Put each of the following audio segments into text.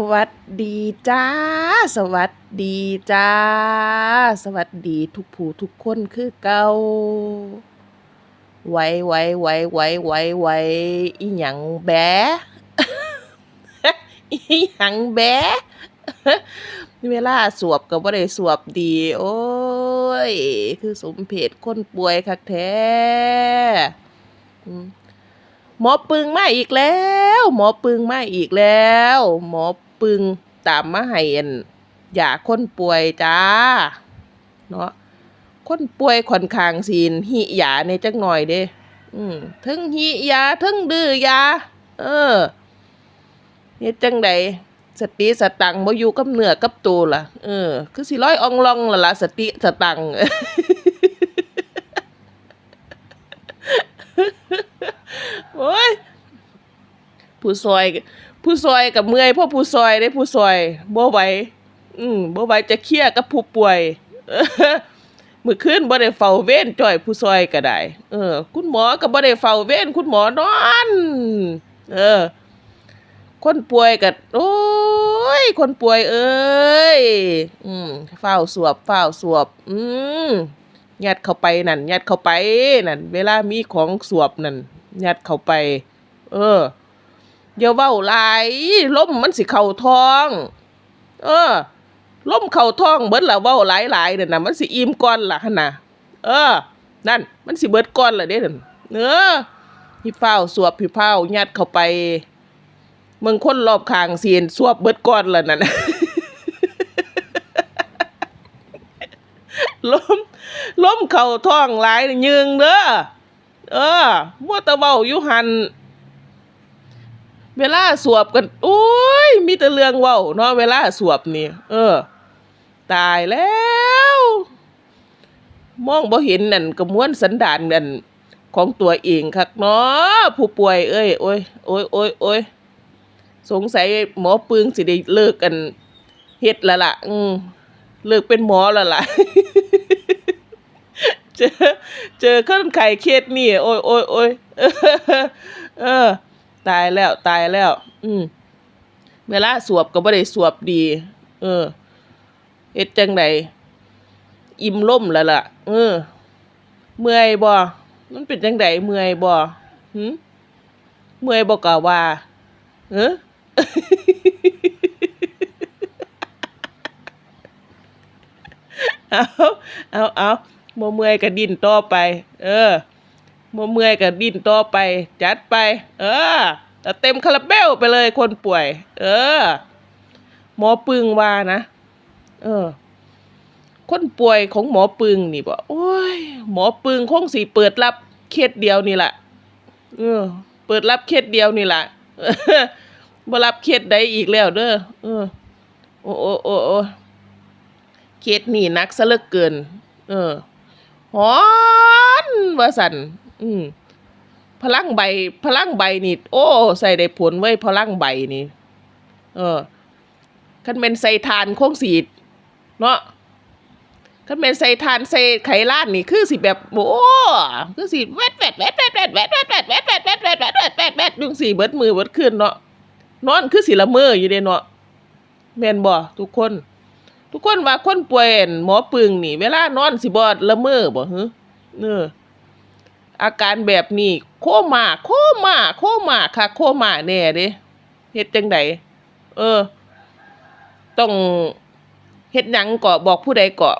สวัสดีจ้า สวัสดีจ้า สวัสดีทุกผู้ทุกคนคือเก่าไหวไหวไหวไหวไหวไหวอีหยังแบอีหยังแบเวลาสวบก็บ่ได้สวบดี โอ้ย คือสมเพศคนป่วยคักแท้ หมอปึงมาอีกแล้ว หมอปึงมาอีกแล้ว หมอปึงตามมาให้อันอยาคนป่วยจ้าเนาะคนป่วยค่อนข้างสินหิยาในจักหน่อยเด้ อืมทั้งหิยาทั้งดื้อยา เออเฮ็ดจังใดสติสตังค์บ่อยู่กับเนื้อกับตัวล่ะ เออ คือสิร้อยอองลองล่ะล่ะสติสตังค์ โอ้ย ผู้ซอย ผู้ซอยกับเมื่อยพราะผู้ซอยได้ผู้ซอยบ่ไหวอืมบ่ไหวจะเคลียร์กับผู้ป่วยเออมื้อคืนบ่ได้เฝ้าเวรจ่อยผู้ซอยก็ได้เออ คุณหมอก็บ่ได้เฝ้าเวรคุณหมอนอน เออ คนป่วยก็โอ้ย คนป่วยเอ้ย อืมเฝ้าสวบเฝ้าสวบ อืมยัดเข้าไปนั่นยัดเข้าไปนั่นเวลามีของสวบนั่นยัดเข้าไป เออ อย่าเว้าหลายลมมันสิเข้าท้อง เออลมเข้าท้องเบิดละเว้าหลายๆเด้อน่ะมันสิอิ่มก่อนล่ะหั่นน่ะเออ นั่น มันสิเบิดก่อนล่ะเด้นั่นเออพี่เฝ้าสวบพี่เฝ้ายัดเข้าไปมึงคนรอบข้างเสียนสวบเบิดก่อนล่ะนั่นล้มล้มเข้าท้องหลายยืงเด้อเออมัวต่เว้าอยู่หัน เวลาสวบกันโอ้ย มีแต่เรื่องเว้าเนาะเวลาสวบนี่เออ ตายแล้วมองบ่เห็นนั่นกระมวลสันดานนั่นของตัวเองคักเนาะผู้ป่วย เอ้ยโอ้ยโอ้ยโอ้ยโอ้ยสงสัยหมอปึงสิได้เลิกกันเฮ็ดแล้วล่ะอืมเลิกเป็นหมอแล้วล่ะเจอเจอคนไข้เคสนี่โอ้ยโอ้ยโอ้ยเออ ตายแล้วตายแล้ว อืมเวลาสวบก็บ่ได้สวบดี เออเฮ็ดจังไดอิ่มล่มแล้วล่ะ เออ เมื่อยบ่มันเป็นจังไดเมื่อยบ่หึเมื่อยบ่กะว่าเออเอาเอาเอาบ่เมื่อยก็ดิ้นต่อไป เออ บ่เมื่อยก็ดิ้นต่อไป จัดไป เออแต่เต็มคาราเบลไปเลยคนป่วย เออ หมอปึงว่านะเออ คนป่วยของหมอปึงนี่บ่โอ้ย หมอปึงคงสิเปิดรับเคสเดียวนี่แหละเออ เปิดรับเคสเดียวนี่แหละบ่รับเคสใดอีกแล้วเด้อเออ โอ้โอ้โอ้โอ้เคสนี่นักซะเลือเกิน เออหอนว่าสัน อืมพลังใบ พลังใบนี่โอ้ ใส่ได้ผลไว้พลังใบนี่ เออคันเป็นใส่ทานโค้งสีเนาะคันเป็นใส่ทานใส่ไข่ล้านนี่คือสิแบบโอ้คือสิแวดแวดแวดแวดแวดแวดแวดแวดแวดแวดแวดแวดแวดแวดแวดแวดดึงสีเบิดมือเบิดขึ้นเนาะนอนคือสิละเมออยู่เด้เนาะแม่นบ่ทุกคน ทุกคนว่าคนป่วยหมอปึงนี่ เวลานอนสิบ่ละเมอบ่ฮึเออ อาการแบบนี้ โคม่าโคม่าโคม่าค่ะ โคม่าแน่เด้เฮ็ดจังไดเออ ต้องเฮ็ดหยังก็บอกผู้ใดก็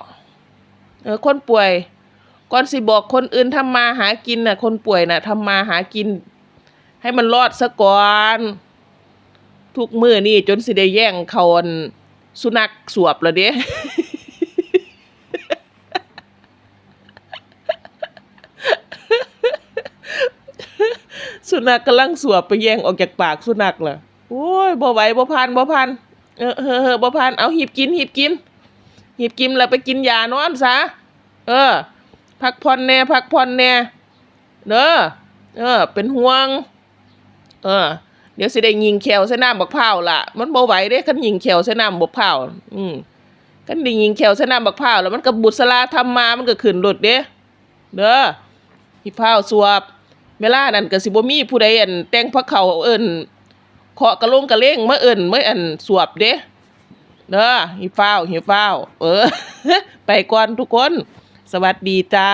เออ คนป่วยก่อนสิบอกคนอื่นทำมาหากินน่ะ คนป่วยน่ะทำมาหากิน ให้มันรอดซะก่อนทุกมื้อนี่จนสิได้แย่งเขาอันสุนัขสวบแล้วเด้ สุนัขกำลังสวบไปแย่งออกจากปากสุนัขล่ะโอ้ยบ่ไหวบ่พันบ่พันเออเฮ้อเบ่พันเอาหีบกินหีบกินหีบกินแล้วไปกินยานอนซะเออ พักผ่อนแน่พักผ่อนแน่เด้อเออ เป็นห่วง เออ เดี๋ยวสิได้ยิงแขวใส่น้ำบักพร้าวล่ะ มันบ่ไหวเด้คันยิงแขวใส่น้ำบักพร้าวอืมคันได้ยิงแขวใส่น้ำบักพร้าวแล้วมันก็บุษราทำมา มันก็ขึ้นรถเด้เด้อพี่พร้าวสวบ เวลานั้นก็สิบ่มีผู้ใดอันแต่งพระเขาเอิ้นเคาะกระลงกระเล่งเมื่อเอิ่นเมื่ออันสวบเด้เด้อหิฟ้าวหิฟ้าว เออ ไปก่อนทุกคน สวัสดีจ้า